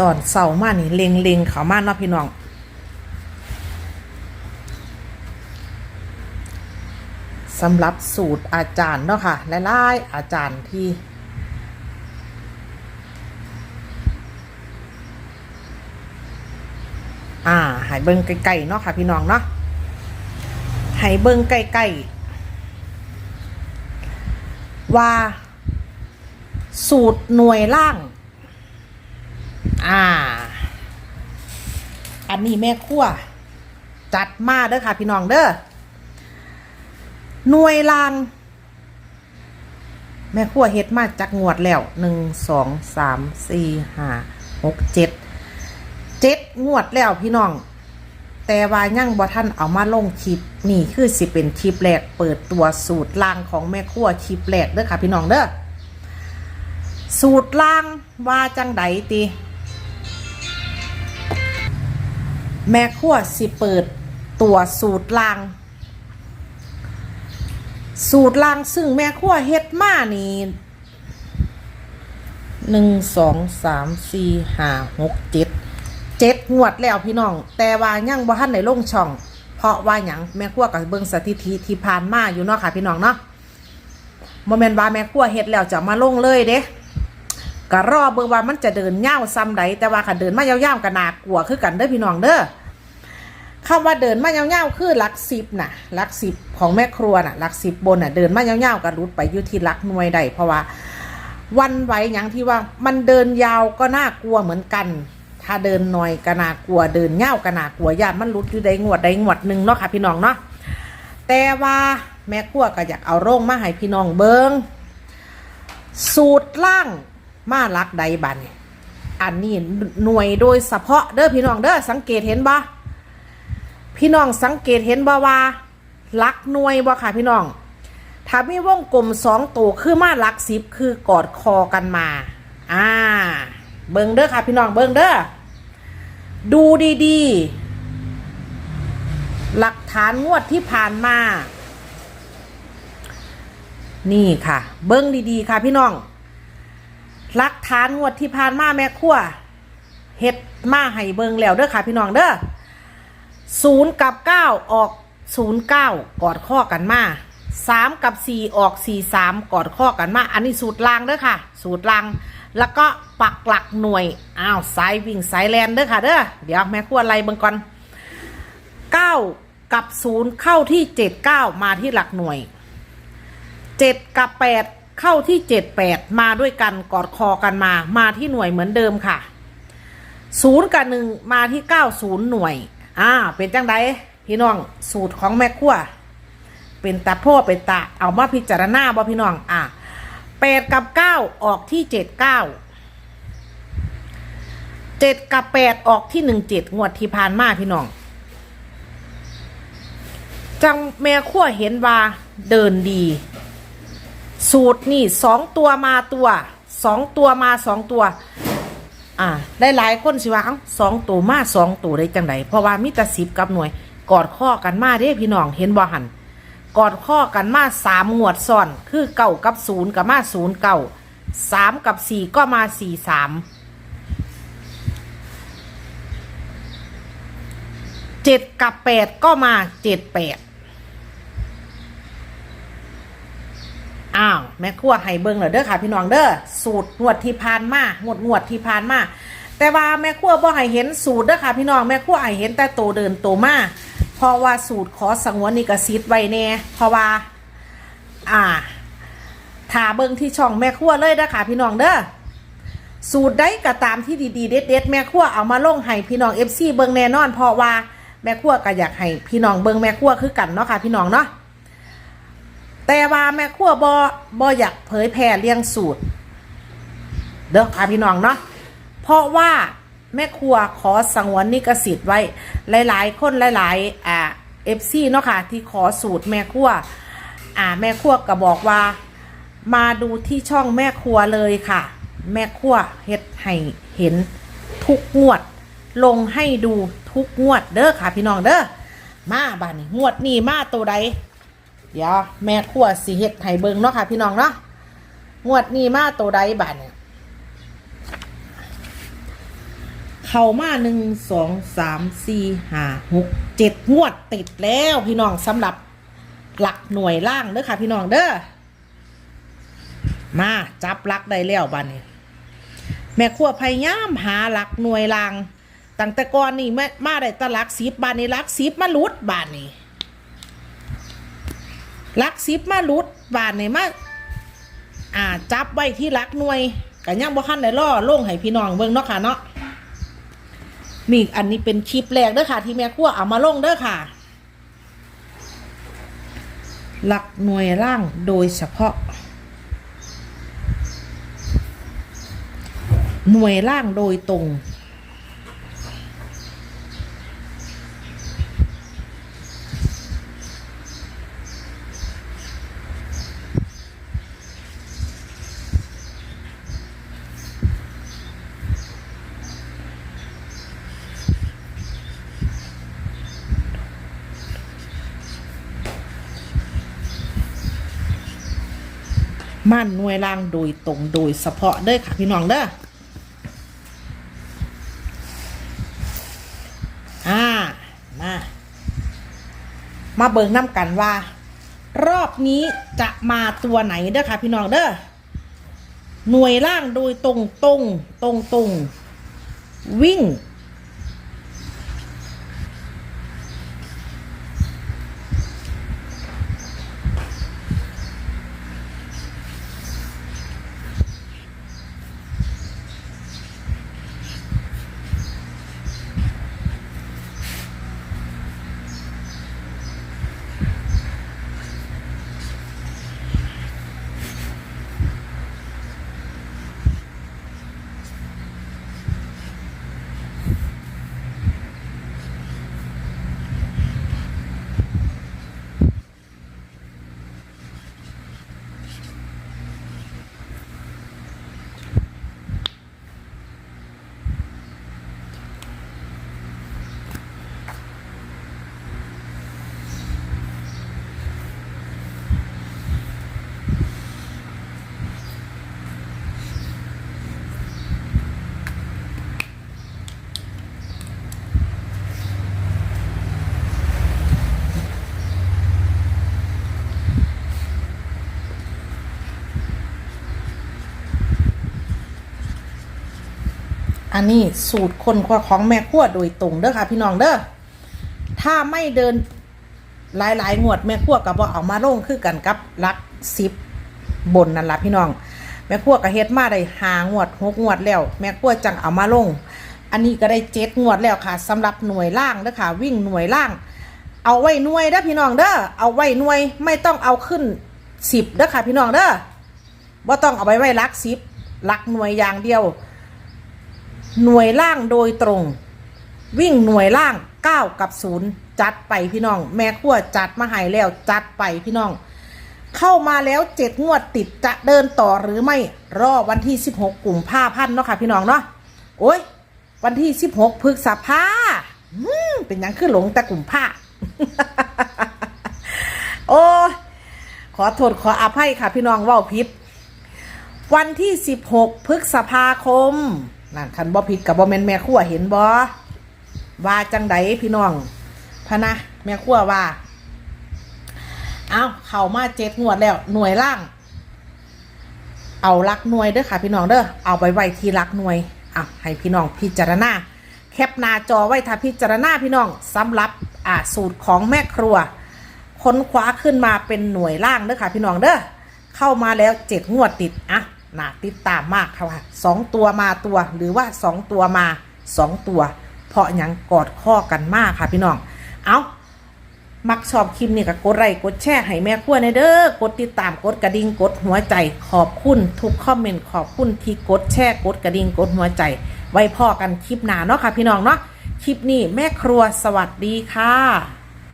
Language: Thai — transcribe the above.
ตอนเสาร์มานี่เลงเลงๆเขามาเนาะพี่น้อง สำหรับสูตรอาจารย์เนาะค่ะหลายๆอาจารย์ที่อ่าหายเบิ้งไกลๆเนาะค่ะพี่น้องเนาะหายเบิ้งไกลๆว่า สูตรหน่วยล่าง อ่า อันนี้แม่ครัวจัดมาเด้อค่ะ พี่น้องเด้อหน่วยลาง แม่ครัวเฮ็ดมาจากงวดแล้วหนึ่งสองสามสี่ห้าหกเจ็ดเจ็ดงวดแล้วพี่น้อง แต่ว่ายังบ่ท่านเอามาลงคลิปนี่คือสิเป็นคลิปแรกเปิดตัวสูตรลางของแม่ครัวคลิปแรกเด้อค่ะ พี่น้องเด้อสูตรลางว่าจังไดติ แม่ครัวสิเปิดตัวสูตรลาง สูตรลางซึ่งแม่ครัวเฮ็ดมานี่หนึ่งสองสามสี่ห้าหกเจ็ดเจ็ดงวดแล้วพี่น้อง แต่ว่ายังบ่ทันได้ลงช่อง เพราะว่าหยังแม่ครัวกับเบิ่งสถิติที่ผ่านมาอยู่เนาะค่ะพี่น้องเนาะบ่แม่นว่าแม่ครัวเฮ็ดแล้วจะมาลงเลยเด้ก็รอเบิ่งว่ามันจะเดินยาซ้ำใดแต่ว่าคันเดินมายาวๆก็น่ากลัวคือกันเด้อพี่น้องเด้อ คำว่าเดินมายาวๆคือหลักสิบน่ะหลักสิบของแม่ครัวน่ะหลักสิบบนน่ะเดินมายาวๆก็รุดไปอยู่ที่ลักหน่วยใดเพราะว่าวันไหวอย่างที่ว่ามันเดินยาวก็น่ากลัวเหมือนกัน ถ้าเดินหน่อยก็น่ากลัวเดินยาก็น่ากลัวญาติมันรุดอยู่ใดงวดใดงวดหนึ่งเนาะค่ะพี่น้องเนาะแต่ว่าแม่ครัวก็อยากเอาโรงมาให้พี่น้องเบิงสูตรล่างมาลักใดบันอันนี้หน่วยโดยเฉพาะเด้อพี่น้องเด้อสังเกตเห็นบ่ พี่น้องสังเกตเห็นบ่ว่าลักหน่วยบ่ค่ะพี่น้อง ถ้ามีวงกลมสองตัวคือมาลักสิบคือกอดคอกันมา อ่า เบิ่งเด้อค่ะ พี่น้องเบิ่งเด้อ ดูดีๆ หลักฐานงวดที่ผ่านมา นี่ค่ะ เบิ่งดีๆ ค่ะพี่น้อง หลักฐานงวดที่ผ่านมาแม่ครัวเฮ็ดมาให้เบิ่งแล้วเด้อค่ะ พี่น้องเด้อ ศูนย์กับเก้าออกศูนย์เก้ากอดข้อกันมาสามกับสี่ออกสี่สามกอดข้อกันมา อันนี้สูตรลางเด้อค่ะ สูตรลาง แล้วก็ปักหลักหน่วย อ้าวสายวิ่งสายแลนเด้อค่ะเด้อ เดี๋ยวแม่ครัวไล่เบิ่งก่อนเก้ากับศูนย์เข้าที่เจ็ดเก้ามาที่หลักหน่วยเจ็ดกับแปดเข้าที่เจ็ดแปดมาด้วยกันกอดคอกันมา มาที่หน่วยเหมือนเดิมค่ะศูนย์กับหนึ่งมาที่เก้าศูนย์หน่วย อ่าเป็นจังไดพี่น้องสูตรของแม่ครัวเป็นตาโพ่อเป็นตาเอามาพิจารณาบ่พี่น้องอ่าแปดกับเก้าออกที่เจ็ดเก้าเจ็ดกับแปดออกที่หนึ่งเจ็ดงวดที่ผ่านมาพี่น้องจังแม่ครัวเห็นว่าเดินดี สูตรนี่สองตัวมาตัวสองตัวมาสองตัว อ่าได้หลายคนสิว่าเอ้าสองตัวมาสองตัวได้จังไดเพราะว่ามีแต่สิบกับหน่วย กอดข้อกันมาเด้พี่น้องเห็นบ่หันกอดข้อกันมาสามงวดซ้อน คือเก้ากับศูนย์กับมาศูนย์เก้าสามกับสี่ก็มาสี่สามเจ็ดกับแปดก็มาเจ็ดแปด อ้าวแม่ครัวให้เบิ่งเลยเด้อค่ะพี่น้องเด้อสูตรงวดที่ผ่านมางวดงวดที่ผ่านมาแต่ว่าแม่ครัวบ่ให้เห็นสูตรเด้อค่ะพี่น้องแม่ครัวให้เห็นแต่โตเดินโตมาเพราะว่าสูตรขอสงวนนิกสิทธิ์ไว้แน่เพราะว่า อ่าถ้าเบิ่งที่ช่องแม่ครัวเลยเด้อค่ะพี่น้องเด้อสูตรได้ก็ตามที่ดีๆเด็ดๆแม่ครัวเอามาลงให้พี่น้อง FC เบิ่งแน่นอนเพราะว่าแม่ครัวก็อยากให้พี่น้องเบิ่งแม่ครัวคือกันเนาะค่ะพี่น้องเนาะ แต่ว่าแม่ครัวบอบออยากเผยแพร่เรียงสูตร เด้อค่ะพี่น้องเนาะเพราะว่าแม่ครัวขอสังวนนิกสิทธิ์ไว้ หลาย ๆ คนหลายๆอ่าเอฟซีเนาะค่ะ ที่ขอสูตรแม่ครัวอ่าแม่ครัวก็บอกว่า มาดูที่ช่องแม่ครัวเลยค่ะ แม่ครัวเฮ็ดให้เห็นทุกงวด ลงให้ดูทุกงวดเด้อค่ะพี่น้องเด้อมาบ้านนี้งวดนี้มาตัวใด เดี๋ยวแม่ครัวสิเฮ็ดให้เบิงเนาะค่ะ พี่น้องเนาะงวดนี้มาตัวใดบาดเนี่ยเข้ามาหนึ่งสองสามสี่ห้าหกเจ็ดงวดติดแล้วพี่น้องสำหรับหลักหน่วยล่างเด้อค่ะ พี่น้องเด้อมาจับลักได้แล้วบ้านนี้ แม่ครัวพยายามหาหลักหน่วยล่างตั้งแต่ก่อนนี่แม่มาได้ตหลักสิบบ้านนี้ลักสิบมาลุดบ้านนี้ ลักสิบมาลุดบานนี้มาอ่าจับไว้ที่ลักหน่วยก็ยังบ่คันได้ล่อลงให้พี่น้องเบิ่งเนาะค่ะเนาะนี่อันนี้เป็นคลิปแรกเด้อค่ะ ที่แม่ครัวเอามาลงเด้อค่ะ หลักหน่วยล่างโดยเฉพาะ หน่วยล่างโดยตรง มั่นหน่วยล่างโดยตรงโดยเฉพาะเด้อค่ะพี่น้องเด้ออ่ามามาเบิ่งน้ำกันว่า รอบนี้จะมาตัวไหนเด้อค่ะพี่น้องเด้อหน่วยล่างโดยตรงตรงตรงตรงวิ่ง อันนี้สูตรคนครัวของแม่ครัวโดยตรงเด้อค่ะ พี่น้องเด้อถ้าไม่เดินหลายหลายงวดแม่ครัวกับว่าเอามาลงคือกันกับรักสิบบนนั่นละพี่น้อง แม่ครัวกับเฮ็ดมาได้หางวดหกงวดแล้ว แม่ครัวจังเอามาลง อันนี้ก็ได้เจ็ดงวดแล้วค่ะสำหรับหน่วยล่างเด้อค่ะ วิ่งหน่วยล่าง เอาไว้หน่วยเด้อพี่น้องเด้อเอาไว้หน่วยไม่ต้องเอาขึ้นสิบเด้อค่ะ พี่น้องเด้อว่าต้องเอาไว้ไว้รักสิบรักหน่วยอย่างเดียว หน่วยล่างโดยตรง วิ่งหน่วยล่าง 9 กับ0จัดไปพี่น้อง แม่ขั้วจัดมาให้แล้วจัดไปพี่น้อง เข้ามาแล้วเจ็ดงวดติดจะเดินต่อหรือไม่รอวันที่ 16กลุ่มผ้าพันเนาะค่ะพี่น้องเนาะโอ้ย วันที่ 16พฤษภาอืมเป็นยังขึ้นหลงแต่กลุ่มผ้าโอ้ขอโทษขออภัยค่ะพี่น้องว่าพิษวันที่ 16พฤษภาคม นั่นคันบ่ผิดกับบ่แม่นแม่ครัวเห็นบ่ว่าจังไดพี่น้องพะนะแม่ครัวว่า เอาเข้ามาเจ็ดงวดแล้วหน่วยล่าง เอาลักหน่วยเด้อค่ะ พี่น้องเด้อเอาไปไว้ที่ลักหน่วยอะให้พี่น้องพิจารณาแคปหน้าจอไว้ถ้าพิจารณาพี่น้องสำหรับอ่าสูตรของแม่ครัว ค้นคว้าขึ้นมาเป็นหน่วยล่างเด้อค่ะ พี่น้องเด้อเข้ามาแล้วเจ็ดงวดติดอะ น่าติดตามมากค่ะสองตัวมาตัว หรือว่าสองตัวมาสองตัว เพราะยังกอดข้อกันมากค่ะพี่น้อง เอามักชอบคลิปนี้ก็กดไลค์กดแชร์ให้แม่ขั้วในเด้อกดติดตามกดกระดิ่งกดหัวใจ ขอบคุณทุกคอมเมนต์ขอบคุณที่กดแชร์กดกระดิ่งกดหัวใจ ไว้พ่อกันคลิปหน้าเนาะค่ะพี่น้องเนาะคลิปนี้แม่ครัวสวัสดีค่ะ